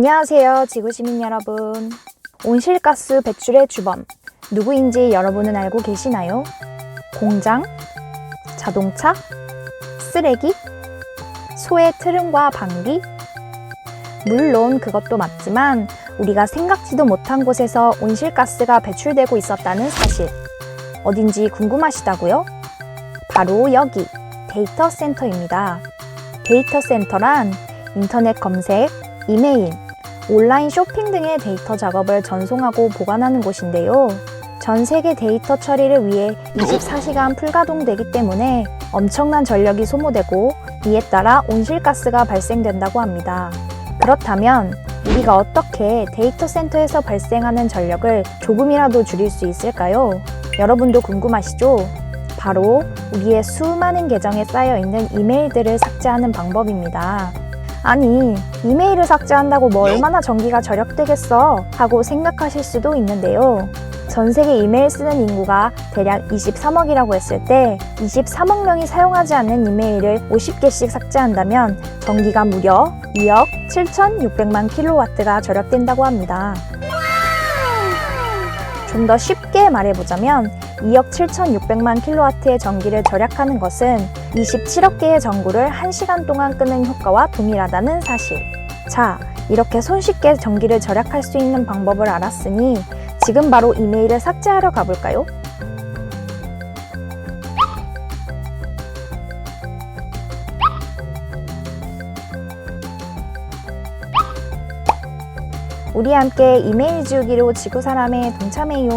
안녕하세요, 지구시민 여러분. 온실가스 배출의 주범, 누구인지 여러분은 알고 계시나요? 공장, 자동차, 쓰레기, 소의 트름과 방귀? 물론 그것도 맞지만 우리가 생각지도 못한 곳에서 온실가스가 배출되고 있었다는 사실. 어딘지 궁금하시다고요? 바로 여기, 데이터 센터입니다. 데이터 센터란 인터넷 검색, 이메일, 온라인 쇼핑 등의 데이터 작업을 전송하고 보관하는 곳인데요. 전 세계 데이터 처리를 위해 24시간 풀가동되기 때문에 엄청난 전력이 소모되고 이에 따라 온실가스가 발생된다고 합니다. 그렇다면 우리가 어떻게 데이터 센터에서 발생하는 전력을 조금이라도 줄일 수 있을까요? 여러분도 궁금하시죠? 바로 우리의 수많은 계정에 쌓여 있는 이메일들을 삭제하는 방법입니다. 아니, 이메일을 삭제한다고 뭐 얼마나 전기가 절약되겠어? 하고 생각하실 수도 있는데요. 전 세계 이메일 쓰는 인구가 대략 23억이라고 했을 때 23억 명이 사용하지 않는 이메일을 50개씩 삭제한다면 전기가 무려 2억 7,600만 킬로와트가 절약된다고 합니다. 좀 더 쉽게 말해보자면 2억 7,600만 킬로와트의 전기를 절약하는 것은 27억 개의 전구를 1시간 동안 끄는 효과와 동일하다는 사실. 자, 이렇게 손쉽게 전기를 절약할 수 있는 방법을 알았으니 지금 바로 이메일을 삭제하러 가볼까요? 우리 함께 이메일 지우기로 지구 사람에 동참해요.